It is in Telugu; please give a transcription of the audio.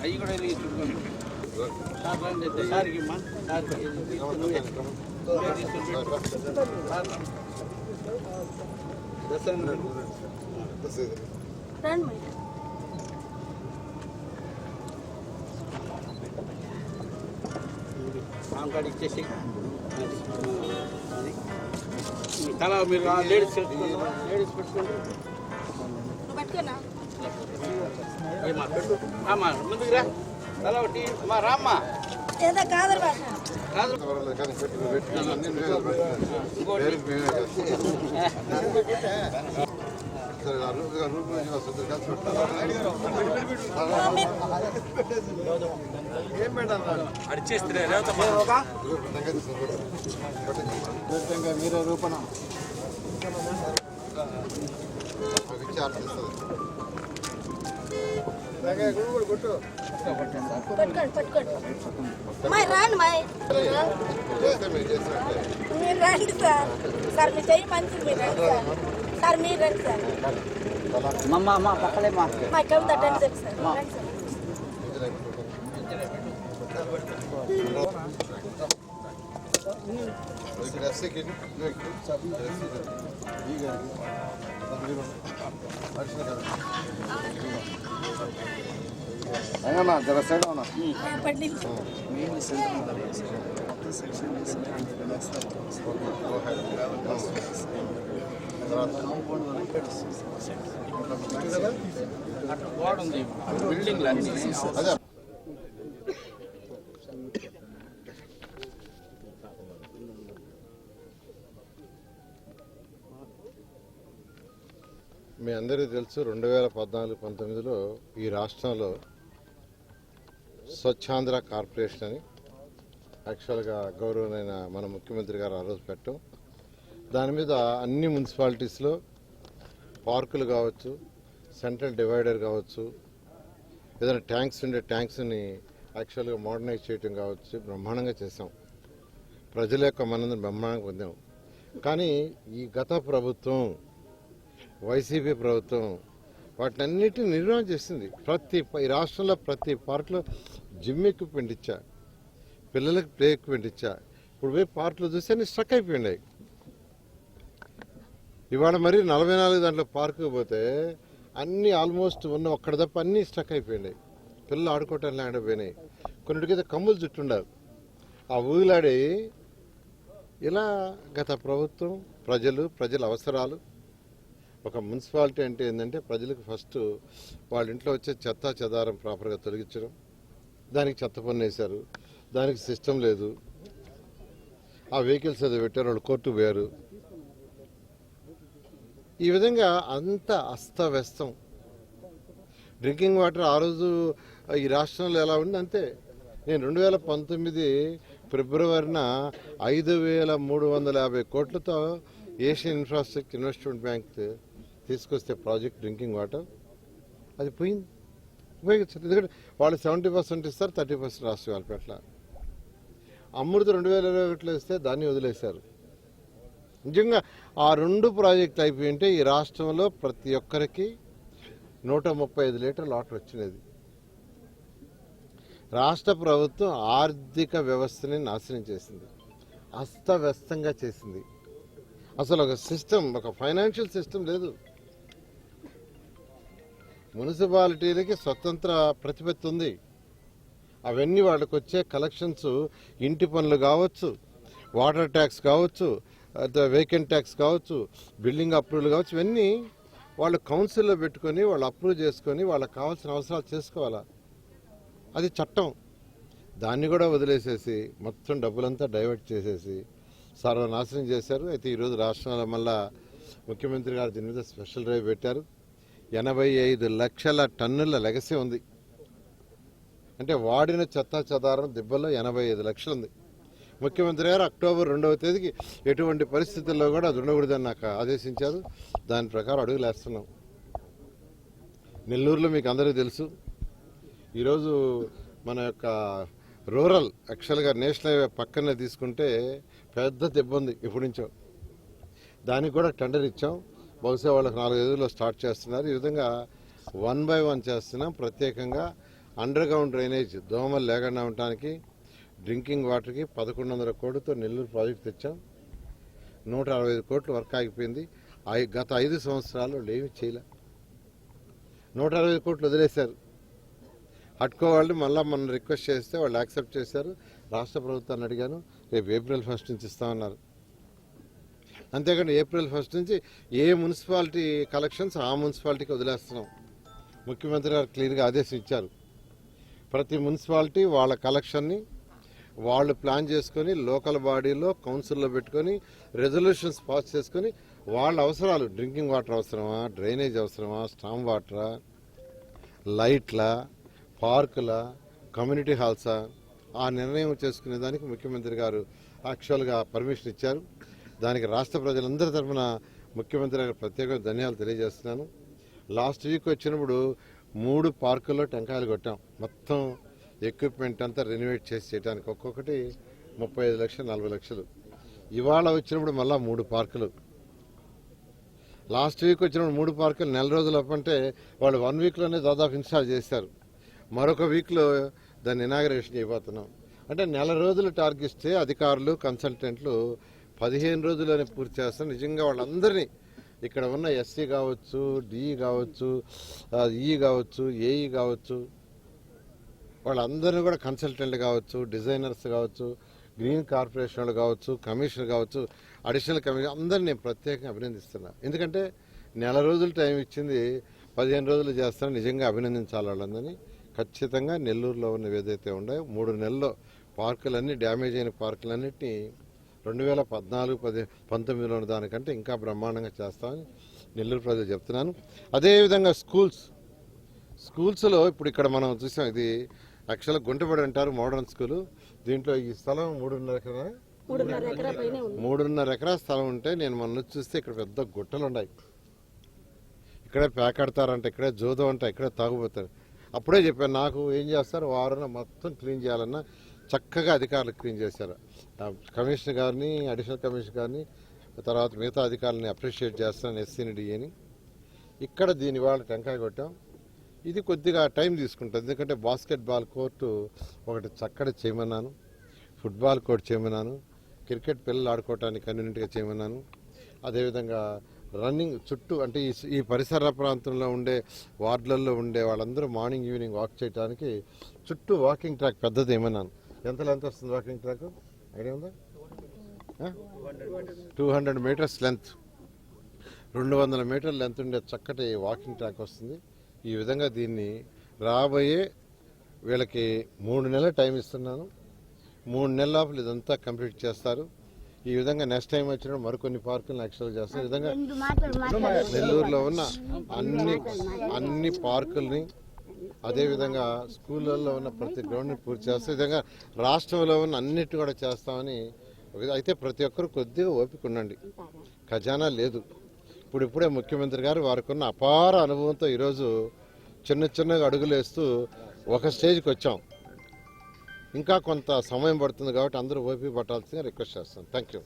అవి కూడా వెళ్ళి చూసుకోండి సార్ రండి అయితే సార్కి ఇమ్మా సార్కి తీసుకుని నువ్వే. నువ్వే తీసుకుని పెట్టు. సార్ దర్శనం రండి మరి ఆమెకాడ ఇచ్చేసి అది మీ తల మీరు ఆ లేడీస్ పెట్టుకోండి లేడీస్ పెట్టుకోండి నువ్వు పట్టుకోనా ఏమా పెట్టు రామ్మా ముందుకు రా తల ఒకటి మా రామ్మా ఏదో కాదరు భాష కాదు ఇంకోటి మీరే రూపణ పట్టుకోండి పట్టుకోండి. అమ్మాయి రాండి మాయ్. మీరు రండి సార్. సార్ మీ చెయ్యి మంచిది మీరు రండి సార్. సార్ మీరు రండి సార్. అమ్మ పక్కలే మా మా. కవిత రండి సార్. రండి సార్. అయినా జర సైడ్ అవునా ఆ, పడి అట్లా గోడ ఉంది బిల్డింగ్లు అన్ని అదే మీ అందరికీ తెలుసు రెండు వేల పద్నాలుగు పంతొమ్మిదిలో ఈ రాష్ట్రంలో స్వచ్ఛాంధ్ర కార్పొరేషన్ అని యాక్చువల్గా గౌరవమైన మన ముఖ్యమంత్రి గారు ఆ రోజు పెట్టడం. దాని మీద అన్ని మున్సిపాలిటీస్లో పార్కులు కావచ్చు సెంట్రల్ డివైడర్ కావచ్చు ఏదైనా ట్యాంక్స్ ఉండే ట్యాంక్స్ని యాక్చువల్గా మోడర్నైజ్ చేయటం కావచ్చు బ్రహ్మాండంగా చేసాం ప్రజల యొక్క మనందరం బ్రహ్మాండంగా పొందాం. కానీ ఈ గత ప్రభుత్వం వైసీపీ ప్రభుత్వం వాటన్నిటిని నిర్వహణ చేసింది. ప్రతి ఈ రాష్ట్రంలో ప్రతి పార్క్లో జిమ్ ఎక్విప్మెంట్ ఇచ్చా పిల్లలకు ప్లే ఎక్విప్మెంట్ ఇచ్చా ఇప్పుడు పోయి పార్కులు చూస్తే అన్ని స్ట్రక్ అయిపోయినాయి. ఇవాళ మరి నలభై నాలుగు దాంట్లో పార్కు పోతే అన్ని ఆల్మోస్ట్ ఉన్న ఒక్కడ తప్ప అన్నీ స్ట్రక్ అయిపోయినాయి. పిల్లలు ఆడుకోవటం లేకపోయినాయి కొన్నిటికైతే కమ్ములు చుట్టుండవు ఆ ఊగులాడి ఇలా గత ప్రభుత్వం ప్రజలు ప్రజల అవసరాలు ఒక మున్సిపాలిటీ అంటే ఏంటంటే ప్రజలకు ఫస్ట్ వాళ్ళ ఇంట్లో వచ్చే చెత్త చెదారం ప్రాపర్గా తొలగించడం దానికి చెత్త పన్ను వేశారు దానికి సిస్టమ్ లేదు. ఆ వెహికల్స్ ఏదో పెట్టారు వాళ్ళు కోర్టు పోయారు. ఈ విధంగా అంత అస్తవ్యస్తం. డ్రింకింగ్ వాటర్ ఆ రోజు ఈ రాష్ట్రంలో ఎలా ఉంది అంతే. నేను రెండు వేల పంతొమ్మిది ఫిబ్రవరిన ఐదు వేల మూడు వందల యాభై కోట్లతో ఏషియన్ ఇన్ఫ్రాస్ట్రక్చర్ ఇన్వెస్ట్మెంట్ బ్యాంక్ తీసుకొస్తే ప్రాజెక్ట్ డ్రింకింగ్ వాటర్ అది పోయింది. ఉపయోగించారు ఎందుకంటే వాళ్ళు సెవెంటీ పర్సెంట్ ఇస్తారు థర్టీ పర్సెంట్ రాష్ట్రం వాళ్ళ పట్ల. అమృత రెండు వేల ఇరవై ఒకటిలో ఇస్తే దాన్ని వదిలేశారు. నిజంగా ఆ రెండు ప్రాజెక్టులు అయిపోయి ఉంటే ఈ రాష్ట్రంలో ప్రతి ఒక్కరికి నూట ముప్పై ఐదు లీటర్ల వాటర్ వచ్చినది. రాష్ట్ర ప్రభుత్వం ఆర్థిక వ్యవస్థని నాశనం చేసింది. అస్తవ్యస్తంగా చేసింది. అసలు ఒక సిస్టమ్ ఒక ఫైనాన్షియల్ సిస్టమ్ లేదు. మున్సిపాలిటీలకి స్వతంత్ర ప్రతిపత్తి ఉంది. అవన్నీ వాళ్ళకి వచ్చే కలెక్షన్స్ ఇంటి పనులు కావచ్చు వాటర్ ట్యాక్స్ కావచ్చు వేకెంట్ ట్యాక్స్ కావచ్చు బిల్డింగ్ అప్రూవల్ కావచ్చు ఇవన్నీ వాళ్ళు కౌన్సిల్లో పెట్టుకొని వాళ్ళు అప్రూవ్ చేసుకొని వాళ్ళకి కావాల్సిన అవసరాలు చేసుకోవాలా? అది చట్టం. దాన్ని కూడా వదిలేసేసి మొత్తం డబ్బులంతా డైవర్ట్ చేసేసి సర్వనాశనం చేశారు. అయితే ఈరోజు రాష్ట్రంలో మళ్ళా ముఖ్యమంత్రి గారు దీని మీద స్పెషల్ డ్రైవ్ పెట్టారు. ఎనభై ఐదు లక్షల టన్నుల లెగసీ ఉంది. అంటే వాడిన చెత్త చెదారం దిబ్బల్లో ఎనభై ఐదు లక్షలు ఉంది. ముఖ్యమంత్రి గారు అక్టోబర్ రెండవ తేదీకి ఎటువంటి పరిస్థితుల్లో కూడా అది ఉండకూడదని నాకు ఆదేశించారు. దాని ప్రకారం అడుగులేస్తున్నాం నెల్లూరులో మీకు అందరికీ తెలుసు. ఈరోజు మన యొక్క రూరల్ యాక్చువల్గా నేషనల్ హైవే పక్కనే తీసుకుంటే పెద్ద దెబ్బ ఉంది ఇప్పటి నుంచో. దానికి కూడా టెండర్ ఇచ్చాం. బహుశా వాళ్ళకి నాలుగైదులో స్టార్ట్ చేస్తున్నారు. ఈ విధంగా వన్ బై వన్ చేస్తున్నాం. ప్రత్యేకంగా అండర్ గ్రౌండ్ డ్రైనేజ్ దోమలు లేకుండా ఉండటానికి డ్రింకింగ్ వాటర్కి పదకొండు వందల కోట్లతో నెల్లూరు ప్రాజెక్ట్ తెచ్చాం. నూట అరవై ఐదు కోట్లు వర్క్ ఆగిపోయింది. గత ఐదు సంవత్సరాలు ఏమి చేయలే. నూట అరవై ఐదు కోట్లు వదిలేశారు. హట్కో వాళ్ళు మళ్ళీ మనం రిక్వెస్ట్ చేస్తే వాళ్ళు యాక్సెప్ట్ చేశారు. రాష్ట్ర ప్రభుత్వాన్ని అడిగాను రేపు ఏప్రిల్ ఫస్ట్ నుంచి ఇస్తామన్నారు. అంతేకాని ఏప్రిల్ ఫస్ట్ నుంచి ఏ మున్సిపాలిటీ కలెక్షన్స్ ఆ మున్సిపాలిటీకి వదిలేస్తున్నాం. ముఖ్యమంత్రి గారు క్లియర్గా ఆదేశం ఇచ్చారు ప్రతి మున్సిపాలిటీ వాళ్ళ కలెక్షన్ని వాళ్ళు ప్లాన్ చేసుకొని లోకల్ బాడీలో కౌన్సిల్లో పెట్టుకొని రెజల్యూషన్స్ పాస్ చేసుకొని వాళ్ళ అవసరాలు డ్రింకింగ్ వాటర్ అవసరమా డ్రైనేజ్ అవసరమా స్టామ్ వాటరా లైట్ల పార్కుల కమ్యూనిటీ హాల్సా ఆ నిర్ణయం చేసుకునే దానికి ముఖ్యమంత్రి గారు యాక్చువల్గా పర్మిషన్ ఇచ్చారు. దానికి రాష్ట్ర ప్రజలందరి తరఫున ముఖ్యమంత్రి గారు ప్రత్యేక ధన్యాలు తెలియజేస్తున్నాను. లాస్ట్ వీక్ వచ్చినప్పుడు మూడు పార్కుల్లో టెంకాయలు కొట్టాం. మొత్తం ఎక్విప్మెంట్ అంతా రెనోవేట్ చేసి చేయడానికి ఒక్కొక్కటి ముప్పై ఐదు లక్షలు నలభై లక్షలు. ఇవాళ వచ్చినప్పుడు మళ్ళీ మూడు పార్కులు. లాస్ట్ వీక్ వచ్చినప్పుడు మూడు పార్కులు నెల రోజులు అప్పంటే వాళ్ళు వన్ వీక్లోనే దాదాపు ఇన్స్టాల్ చేశారు. మరొక వీక్లో దాన్ని ఇనాగరేషన్ చేయబోతున్నాం. అంటే నెల రోజులు టార్గిస్తే అధికారులు కన్సల్టెంట్లు పదిహేను రోజుల్లోనే పూర్తి చేస్తాను నిజంగా వాళ్ళందరినీ ఇక్కడ ఉన్న ఎస్సీ కావచ్చు డిఈ కావచ్చు ఈ కావచ్చు ఏఈ కావచ్చు వాళ్ళందరినీ కూడా కన్సల్టెంట్ కావచ్చు డిజైనర్స్ కావచ్చు గ్రీన్ కార్పొరేషన్ వాళ్ళు కావచ్చు కమిషనర్ కావచ్చు అడిషనల్ కమిషనర్ అందరిని నేను ప్రత్యేకంగా అభినందిస్తున్నా. ఎందుకంటే నెల రోజులు టైం ఇచ్చింది పదిహేను రోజులు చేస్తాను నిజంగా అభినందించాలి వాళ్ళందరినీ. ఖచ్చితంగా నెల్లూరులో ఉన్నవి ఏదైతే ఉన్నాయో మూడు నెలల్లో పార్కులన్నీ డ్యామేజ్ అయిన పార్కులన్నింటినీ రెండు వేల పద్నాలుగు పది పంతొమ్మిదిలో దానికంటే ఇంకా బ్రహ్మాండంగా చేస్తామని నెల్లూరు ప్రజలు చెప్తున్నాను. అదేవిధంగా స్కూల్స్. స్కూల్స్లో ఇప్పుడు ఇక్కడ మనం చూసాం ఇది యాక్చువల్గా గుంటబడి అంటారు మోడర్న్ స్కూల్. దీంట్లో ఈ స్థలం మూడున్నర ఎకరా? మూడున్నర ఎకరా స్థలం ఉంటే నేను మొన్న చూస్తే ఇక్కడ పెద్ద గుట్టలు ఉన్నాయి. ఇక్కడే పేకాడతారంట ఇక్కడే జోదం అంట ఇక్కడే తాగుపోతారు అప్పుడే చెప్పాను నాకు ఏం చేస్తారు? వారం మొత్తం క్లీన్ చేయాలన్నా చక్కగా అధికారులు క్లీన్ చేశారు. కమిషనర్ గారిని అడిషనల్ కమిషనర్ గారిని తర్వాత మిగతా అధికారులని అప్రిషియేట్ చేస్తాను ఎస్సీని డిఏని. ఇక్కడ దీని వాళ్ళ టెంకాయ కొట్టాం. ఇది కొద్దిగా టైం తీసుకుంటుంది. ఎందుకంటే బాస్కెట్బాల్ కోర్టు ఒకటి చక్కటి చేయమన్నాను ఫుట్బాల్ కోర్ట్ చేయమన్నాను క్రికెట్ పిల్లలు ఆడుకోవటానికి కన్వీనియంట్గా చేయమన్నాను అదేవిధంగా రన్నింగ్ చుట్టూ అంటే ఈ ఈ పరిసర ప్రాంతంలో ఉండే వార్డులలో ఉండే వాళ్ళందరూ మార్నింగ్ ఈవినింగ్ వాక్ చేయడానికి చుట్టూ వాకింగ్ ట్రాక్ పెద్దది ఏమన్నాను ఎంత లెంత్ వస్తుంది వాకింగ్ ట్రాక్? ఐడియా ఉందా? Two hundred metres length. రెండు వందల మీటర్ల లెంత్ ఉండే చక్కటి వాకింగ్ ట్రాక్ వస్తుంది. ఈ విధంగా దీన్ని రాబోయే వీళ్ళకి మూడు నెలల టైం ఇస్తున్నాను. మూడు నెలల లోపల ఇదంతా కంప్లీట్ చేస్తారు. ఈ విధంగా నెక్స్ట్ టైం వచ్చినప్పుడు మరికొన్ని పార్కులను యాక్చువల్ చేస్తారు. ఈ విధంగా నెల్లూరులో ఉన్న అన్ని అన్ని పార్కుల్ని అదేవిధంగా స్కూళ్ళల్లో ఉన్న ప్రతి గ్రౌండ్ని పూర్తి చేస్తాం. విధంగా రాష్ట్రంలో ఉన్న అన్నిటి కూడా చేస్తామని అయితే ప్రతి ఒక్కరు కొద్దిగా ఓపిక ఉండండి. ఖజానా లేదు. ఇప్పుడు ఇప్పుడే ముఖ్యమంత్రి గారు వారికి ఉన్న అపార అనుభవంతో ఈరోజు చిన్న చిన్నగా అడుగులేస్తూ ఒక స్టేజ్కి వచ్చాం. ఇంకా కొంత సమయం పడుతుంది కాబట్టి అందరూ ఓపిక పట్టాల్సిందిగా రిక్వెస్ట్ చేస్తాను థ్యాంక్ యూ